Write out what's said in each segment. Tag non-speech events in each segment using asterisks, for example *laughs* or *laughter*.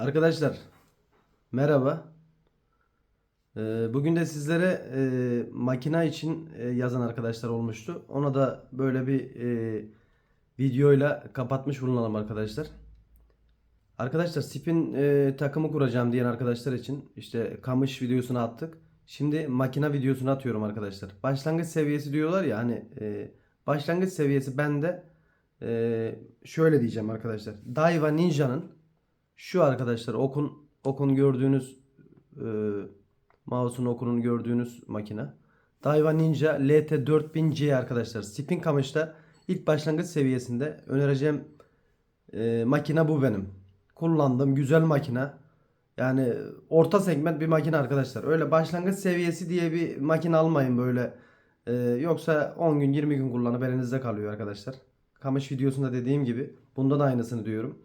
Arkadaşlar merhaba. Ee, Bugün de sizlere e, makina için e, yazan arkadaşlar olmuştu. Ona da böyle bir e, videoyla kapatmış bulunalım arkadaşlar. Arkadaşlar spin takımı kuracağım diyen arkadaşlar için işte kamış videosunu attık. Şimdi makina videosunu atıyorum arkadaşlar. Başlangıç seviyesi diyorlar ya hani başlangıç seviyesi bende şöyle diyeceğim arkadaşlar. Daiwa Ninja'nın şu arkadaşlar okun okun gördüğünüz e, mouse'un okunun gördüğünüz makine. Daiwa Ninja LT4000C arkadaşlar. Spin kamışta ilk başlangıç seviyesinde önereceğim e, makine bu benim. Kullandığım güzel makine. Yani orta segment bir makine arkadaşlar. Öyle başlangıç seviyesi diye bir makine almayın böyle. E, yoksa 10 gün 20 gün kullanıp elinizde kalıyor arkadaşlar. Kamış videosunda dediğim gibi. Bunda da aynısını diyorum.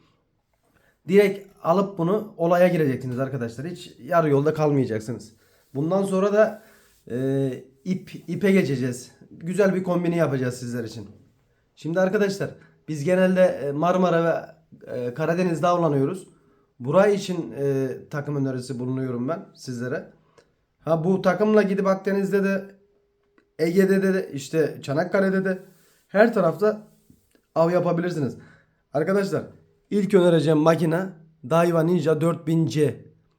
Direkt alıp bunu olaya gireceksiniz arkadaşlar. Hiç yarı yolda kalmayacaksınız. Bundan sonra da e, ip ipe geçeceğiz. Güzel bir kombini yapacağız sizler için. Şimdi arkadaşlar biz genelde e, Marmara ve e, Karadeniz'de avlanıyoruz. Burayı için e, takım önerisi bulunuyorum ben sizlere. Ha bu takımla gidip Akdeniz'de de Ege'de de işte Çanakkale'de de her tarafta av yapabilirsiniz. Arkadaşlar ilk önereceğim makine Daiwa Ninja 4000C.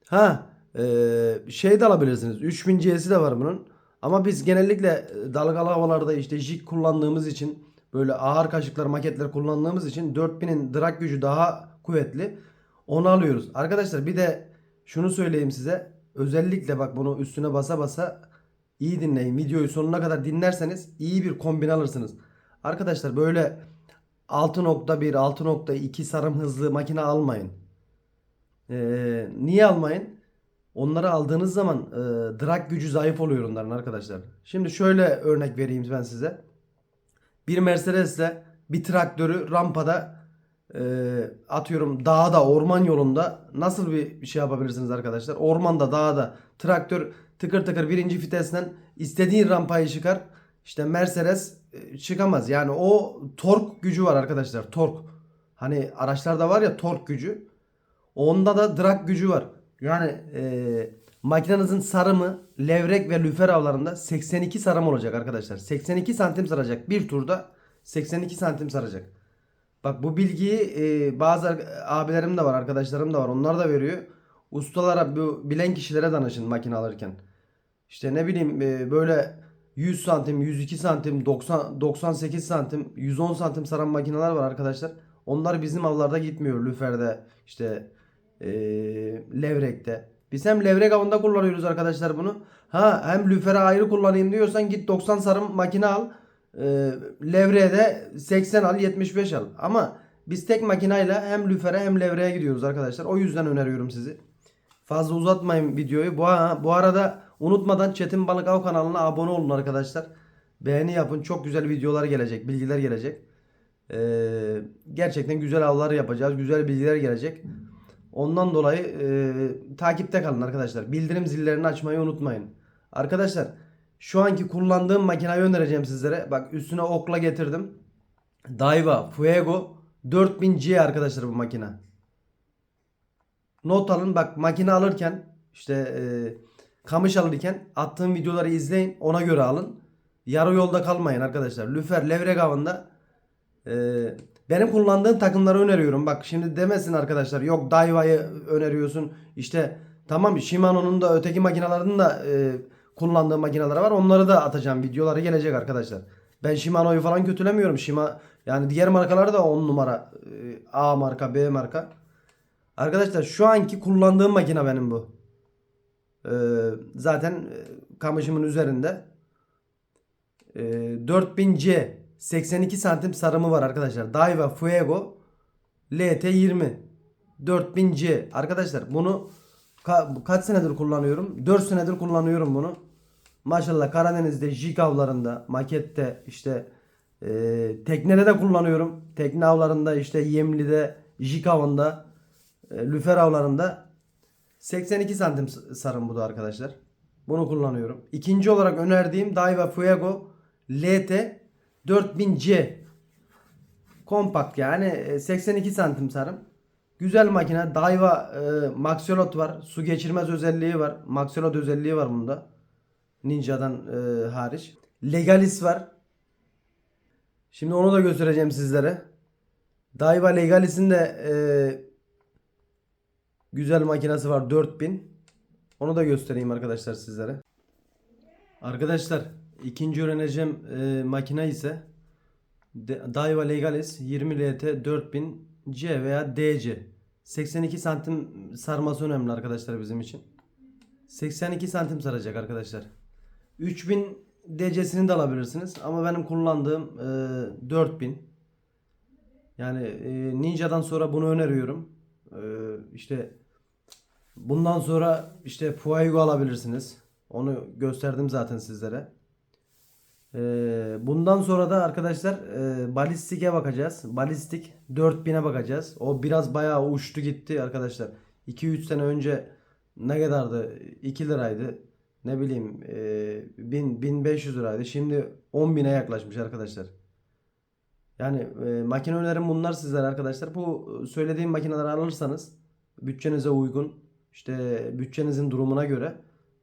Ha eee, şey de alabilirsiniz. 3000C'si de var bunun. Ama biz genellikle dalgalı havalarda işte jig kullandığımız için böyle ağır kaşıklar maketler kullandığımız için 4000'in drag gücü daha kuvvetli. Onu alıyoruz. Arkadaşlar bir de şunu söyleyeyim size. Özellikle bak bunu üstüne basa basa iyi dinleyin. Videoyu sonuna kadar dinlerseniz iyi bir kombin alırsınız. Arkadaşlar böyle 6.1, 6.2 sarım hızlı makine almayın. Ee, niye almayın? Onları aldığınız zaman e, drag gücü zayıf oluyor onların arkadaşlar. Şimdi şöyle örnek vereyim ben size. Bir Mercedes'le bir traktörü rampada e, atıyorum dağda, orman yolunda nasıl bir şey yapabilirsiniz arkadaşlar? Ormanda, dağda traktör tıkır tıkır birinci vitesten istediğin rampayı çıkar. İşte Mercedes çıkamaz. Yani o tork gücü var arkadaşlar. Tork. Hani araçlarda var ya tork gücü. Onda da drag gücü var. Yani e, makinenizin sarımı levrek ve lüfer avlarında 82 sarım olacak arkadaşlar. 82 santim saracak. Bir turda 82 santim saracak. Bak bu bilgiyi e, bazı abilerim de var, arkadaşlarım da var. Onlar da veriyor. Ustalara, bu bilen kişilere danışın makine alırken. İşte ne bileyim e, böyle 100 santim, 102 santim, 90, 98 santim, 110 santim saran makineler var arkadaşlar. Onlar bizim avlarda gitmiyor. Lüferde, işte e, levrekte. Biz hem levrek avında kullanıyoruz arkadaşlar bunu. Ha hem lüfere ayrı kullanayım diyorsan git 90 sarım makine al. E, levreye de 80 al 75 al. Ama biz tek makineyle hem lüfere hem levreye gidiyoruz arkadaşlar. O yüzden öneriyorum sizi. Fazla uzatmayın videoyu. Bu, bu arada unutmadan Çetin Balık Av kanalına abone olun arkadaşlar. Beğeni yapın. Çok güzel videolar gelecek. Bilgiler gelecek. Ee, gerçekten güzel avlar yapacağız. Güzel bilgiler gelecek. Ondan dolayı e, takipte kalın arkadaşlar. Bildirim zillerini açmayı unutmayın. Arkadaşlar şu anki kullandığım makineyi önereceğim sizlere. Bak üstüne okla getirdim. Daiwa Fuego 4000C arkadaşlar bu makine. Not alın bak makine alırken işte e, kamış alırken attığım videoları izleyin ona göre alın. Yarı yolda kalmayın arkadaşlar. Lüfer levrek avında e, benim kullandığım takımları öneriyorum. Bak şimdi demesin arkadaşlar yok Daiwa'yı öneriyorsun. İşte tamam Shimano'nun da öteki makinelerinin de e, kullandığı makineler var. Onları da atacağım. Videoları gelecek arkadaşlar. Ben Shimano'yu falan kötülemiyorum. Shima yani diğer markalar da 10 numara. E, A marka, B marka. Arkadaşlar şu anki kullandığım makine benim bu. Ee, zaten e, kamışımın üzerinde. Ee, 4000C 82 santim sarımı var arkadaşlar. Daiwa Fuego LT20 4000C arkadaşlar bunu ka- kaç senedir kullanıyorum? 4 senedir kullanıyorum bunu. Maşallah Karadeniz'de jig avlarında, makette işte e, teknede de kullanıyorum. Tekne avlarında işte Yemli'de, jig avında, e, lüfer avlarında 82 santim sarım bu da arkadaşlar. Bunu kullanıyorum. İkinci olarak önerdiğim Daiwa Fuego LT 4000C. Kompakt yani e, 82 santim sarım. Güzel makine. Daiwa e, Maxolot var. Su geçirmez özelliği var. Maxolot özelliği var bunda. Ninja'dan e, hariç. Legalis var. Şimdi onu da göstereceğim sizlere. Daiwa Legalis'in de e, güzel makinesi var 4000. Onu da göstereyim arkadaşlar sizlere. Arkadaşlar ikinci öğreneceğim e, makine ise Daiwa Legalis 20 LT 4000 C veya DC. 82 santim sarması önemli arkadaşlar bizim için. 82 santim saracak arkadaşlar. 3000 DC'sini de alabilirsiniz ama benim kullandığım e, 4000. Yani e, Ninja'dan sonra bunu öneriyorum. E, işte bundan sonra işte Fuego alabilirsiniz. Onu gösterdim zaten sizlere. Ee, bundan sonra da arkadaşlar e, balistike bakacağız. Balistik 4000'e bakacağız. O biraz bayağı uçtu gitti arkadaşlar. 2-3 sene önce ne kadardı? 2 liraydı. Ne bileyim e, 1000 1500 liraydı. Şimdi 10.000'e yaklaşmış arkadaşlar. Yani e, makine önerim bunlar sizlere arkadaşlar. Bu söylediğim makineleri alırsanız bütçenize uygun işte bütçenizin durumuna göre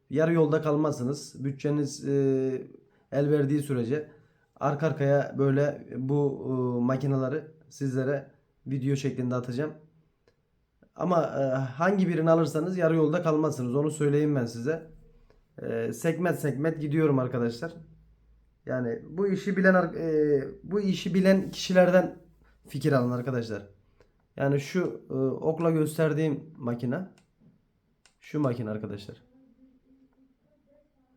yarı yolda kalmazsınız. Bütçeniz e, el verdiği sürece arka arkaya böyle bu e, makineleri sizlere video şeklinde atacağım. Ama e, hangi birini alırsanız yarı yolda kalmazsınız. Onu söyleyeyim ben size. E, sekmet sekmet gidiyorum arkadaşlar. Yani bu işi bilen e, bu işi bilen kişilerden fikir alın arkadaşlar. Yani şu e, okla gösterdiğim makine şu makine arkadaşlar.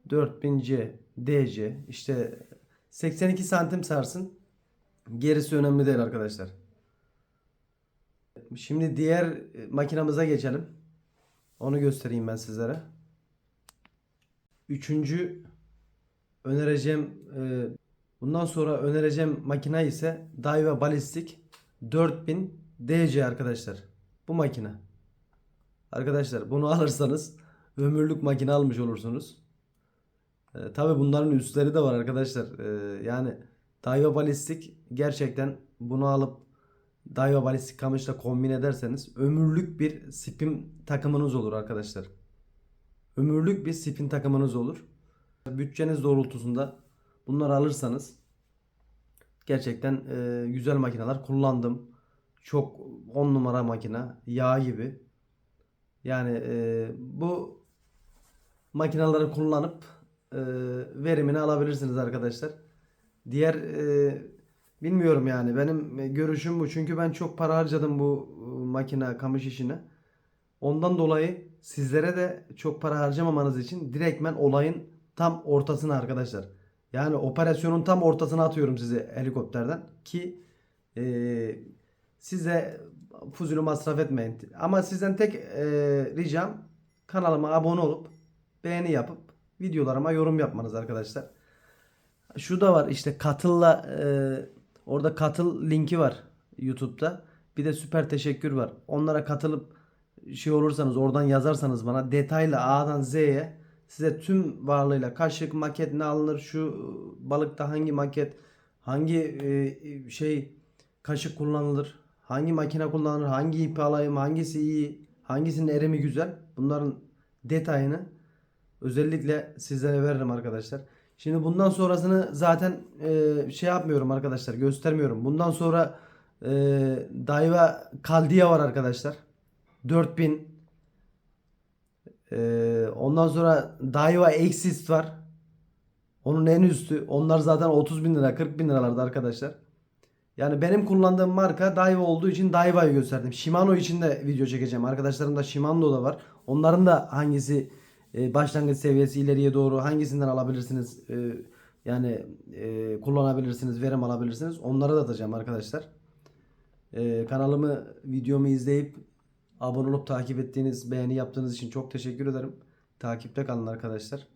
4000C, DC işte 82 santim sarsın. Gerisi önemli değil arkadaşlar. Şimdi diğer e, makinamıza geçelim. Onu göstereyim ben sizlere. Üçüncü önereceğim e, bundan sonra önereceğim makine ise Daiwa Ballistic 4000 DC arkadaşlar. Bu makine. Arkadaşlar bunu *laughs* alırsanız ömürlük makine almış olursunuz. E, tabii bunların üstleri de var arkadaşlar. E, yani Daiwa Ballistic gerçekten bunu alıp Daiwa Ballistic kamışla kombin ederseniz ömürlük bir spin takımınız olur arkadaşlar. Ömürlük bir spin takımınız olur. Bütçeniz doğrultusunda bunları alırsanız gerçekten e, güzel makineler kullandım. Çok 10 numara makine, yağ gibi. Yani e, bu makineleri kullanıp e, verimini alabilirsiniz arkadaşlar. Diğer e, bilmiyorum yani benim görüşüm bu. Çünkü ben çok para harcadım bu e, makine kamış işine. Ondan dolayı sizlere de çok para harcamamanız için direktmen olayın tam ortasına arkadaşlar. Yani operasyonun tam ortasına atıyorum sizi helikopterden ki e, size fuzulu masraf etmeyin. Ama sizden tek e, ricam kanalıma abone olup beğeni yapıp videolarıma yorum yapmanız arkadaşlar. Şu da var işte katılla e, orada katıl linki var YouTube'da. Bir de süper teşekkür var. Onlara katılıp şey olursanız oradan yazarsanız bana detaylı A'dan Z'ye size tüm varlığıyla kaşık maket ne alınır şu balıkta hangi maket hangi e, şey kaşık kullanılır hangi makine kullanılır hangi ipi alayım hangisi iyi hangisinin erimi güzel bunların detayını özellikle sizlere veririm arkadaşlar. Şimdi bundan sonrasını zaten e, şey yapmıyorum arkadaşlar göstermiyorum. Bundan sonra e, Daiwa Caldia var arkadaşlar. 4000 e, ondan sonra Daiwa Exist var. Onun en üstü. Onlar zaten 30 bin lira 40 bin liralarda arkadaşlar. Yani benim kullandığım marka Daiwa olduğu için Daiwa'yı gösterdim. Shimano için de video çekeceğim. Arkadaşlarım da Shimano da var. Onların da hangisi e, başlangıç seviyesi ileriye doğru hangisinden alabilirsiniz e, yani e, kullanabilirsiniz, verim alabilirsiniz. Onlara da atacağım arkadaşlar. Kanalımı, videomu izleyip abone olup takip ettiğiniz, beğeni yaptığınız için çok teşekkür ederim. Takipte kalın arkadaşlar.